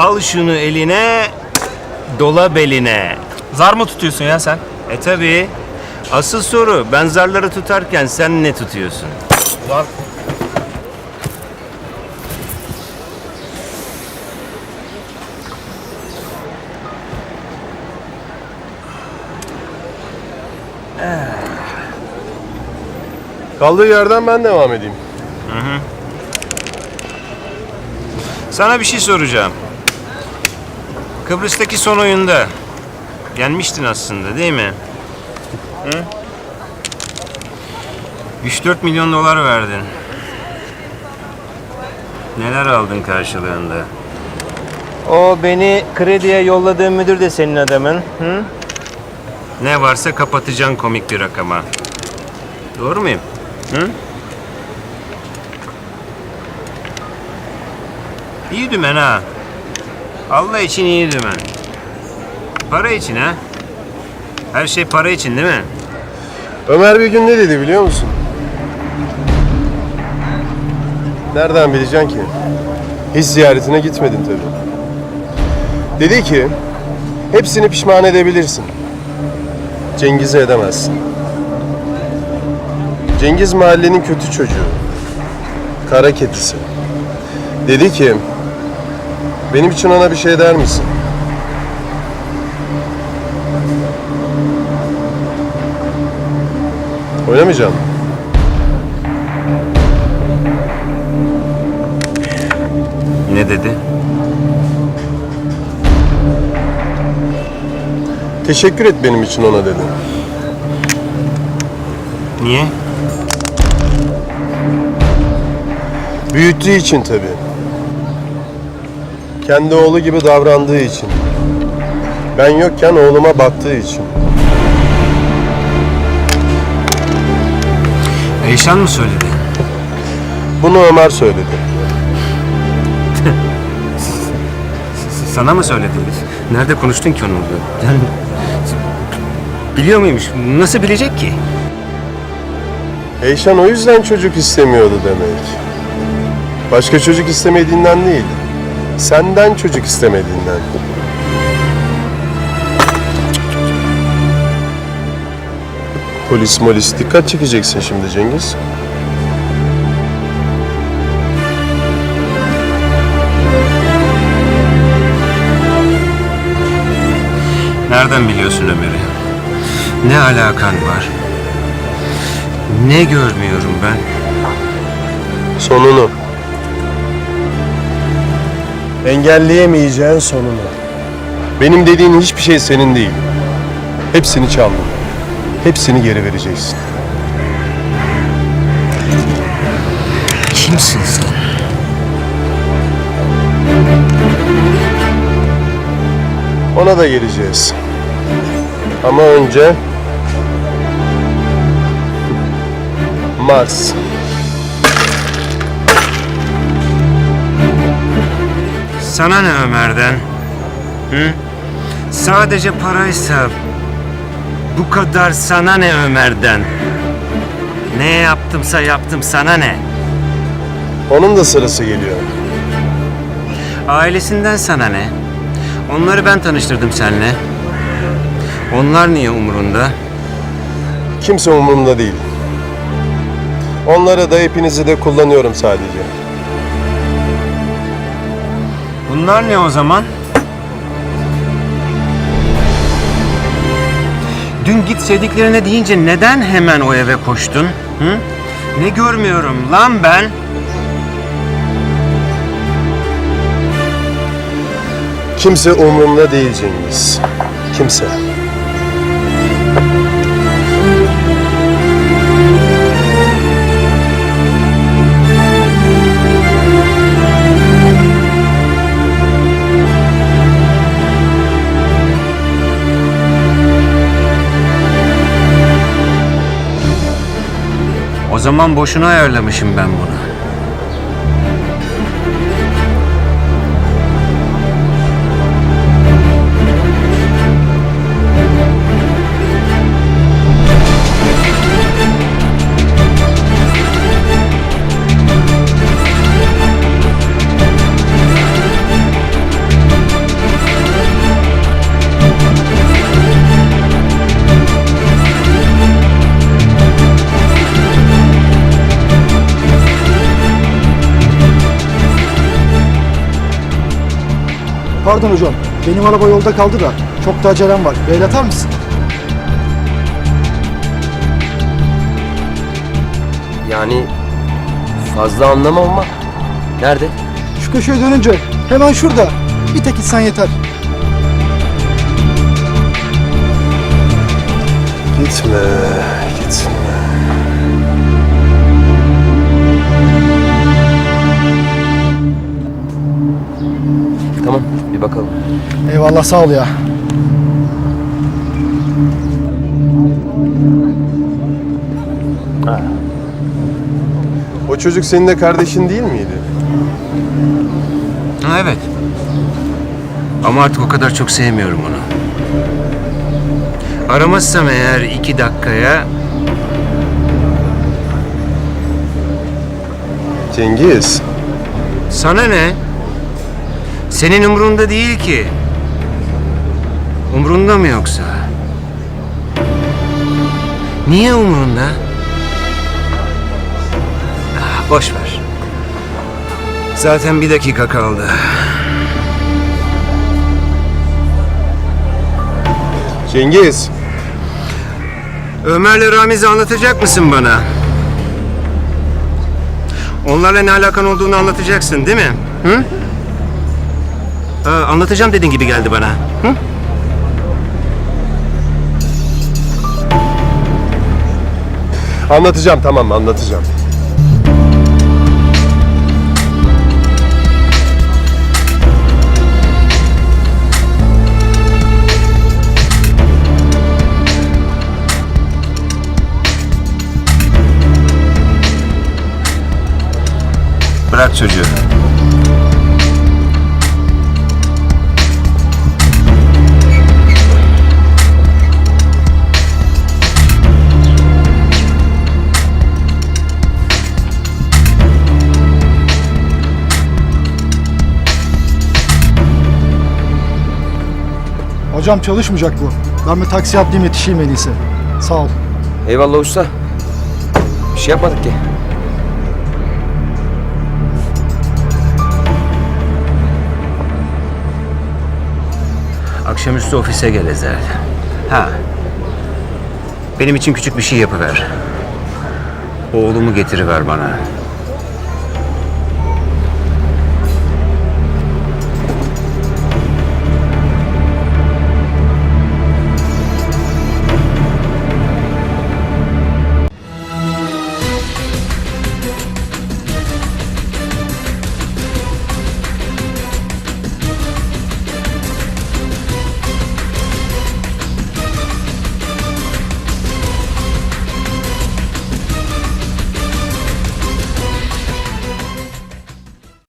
Al şunu eline, dola beline. Zar mı tutuyorsun ya sen? E tabi. Asıl soru ben zarları tutarken sen ne tutuyorsun? Zar. Kaldığı yerden ben devam edeyim. Sana bir şey soracağım. Kıbrıs'taki son oyunda gelmiştin aslında değil mi? Hı? 3-4 milyon dolar verdin. Neler aldın karşılığında? O beni krediye yolladığın müdür de senin adamın. Hı? Ne varsa kapatacaksın komik bir rakama. Doğru muyum? Hı? İyi dümen ha. Allah için iyi dümen. Para için ha. Her şey para için değil mi? Ömer bir gün ne dedi biliyor musun? Nereden bileceksin ki? Hiç ziyaretine gitmedin tabii. Dedi ki, hepsini pişman edebilirsin. Cengiz'i edemezsin. Cengiz mahallenin kötü çocuğu. Kara kedisi. Dedi ki, benim için ona bir şey der misin? Oynamayacağım. Ne dedi? Teşekkür et benim için ona dedi. Niye? Büyüttüğü için tabii. Kendi oğlu gibi davrandığı için. Ben yokken oğluma baktığı için. Eyşan mı söyledi? Bunu Ömer söyledi. Sana mı söyledi? Nerede konuştun ki onunla? Yani biliyor muymuş? Nasıl bilecek ki? Eyşan o yüzden çocuk istemiyordu demek. Başka çocuk istemediğinden değil. Senden çocuk istemediğinden. Polis molis dikkat çekeceksin şimdi Cengiz. Nereden biliyorsun Ömer'i? Ne alakan var? Ne görmüyorum ben? Sonunu. Engelleyemeyeceğin sonunu. Benim dediğin hiçbir şey senin değil. Hepsini çaldım. Hepsini geri vereceksin. Kimsin sen? Ona da geleceğiz. Ama önce Mars. Sana ne Ömer'den? Hı? Sadece paraysa bu kadar sana ne Ömer'den? Ne yaptımsa yaptım sana ne? Onun da sırası geliyor. Ailesinden sana ne? Onları ben tanıştırdım seninle. Onlar niye umurunda? Kimse umurumda değil. Onları da hepinizi de kullanıyorum sadece. Bunlar ne o zaman? Dün git sevdiklerine deyince neden hemen o eve koştun? Hı? Ne görmüyorum lan ben? Kimse umurumda değil Cengiz. Kimse. Zaman boşuna ayarlamışım ben bunu. Pardon hocam. Benim araba yolda kaldı da. Çok da acelem var. Beyl atar mısın? Yani fazla anlamam ama nerede? Şu köşeye dönünce. Hemen şurada. Bir tek gitsen yeter. Gitme. Tamam bir bakalım. Eyvallah sağ ol ya. O çocuk senin de kardeşin değil miydi? Ha, evet. Ama artık o kadar çok sevmiyorum onu. Aramazsam eğer iki dakikaya Cengiz. sana ne? Senin umrunda değil ki. Umrunda mı yoksa? Niye umrunda? Ah, boş ver. Zaten bir dakika kaldı. Cengiz. Ömer'le Ramiz'i anlatacak mısın bana? Onlarla ne alakan olduğunu anlatacaksın değil mi? Hı? Aa, anlatacağım dediğin gibi geldi bana. Hı? Anlatacağım tamam anlatacağım. Bırak çocuğu. Hocam çalışmayacak bu. Ben bir taksi atlayayım yetişeyim en iyisi. Sağ ol. Eyvallah usta. Bir şey yapmadık ki. Akşamüstü ofise gel Ezel. Ha. Benim için küçük bir şey yapıver. Oğlumu getiriver bana.